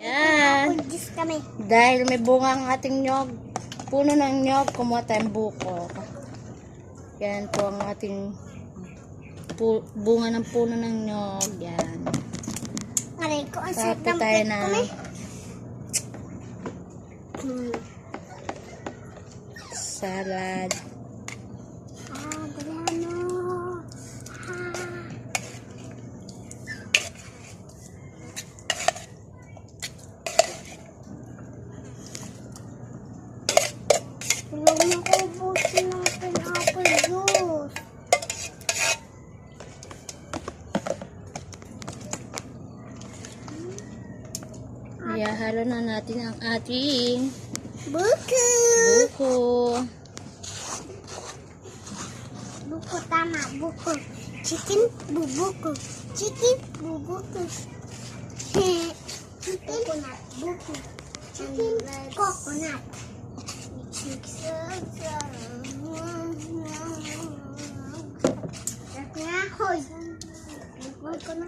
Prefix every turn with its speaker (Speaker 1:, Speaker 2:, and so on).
Speaker 1: Yan.
Speaker 2: Pudis kami.
Speaker 1: Dahil may bunga ang ating nyog, puno ng nyog, kumuha tayong buko. Yan po ang ating pu- bunga ng puno ng nyog. Yan.
Speaker 2: Aray ko, ang sarap ng
Speaker 1: tayo na.
Speaker 2: Hmm.
Speaker 1: salad.
Speaker 2: Tulog na ko ubusin ng pineapple juice.
Speaker 1: Ihahalo na natin ang ating
Speaker 2: Buko.
Speaker 1: buko.
Speaker 2: Buko tama, buko. Chicken bubuko. Chicken bubuko. Chicken coconut buko. Chicken coconut. Sarap na,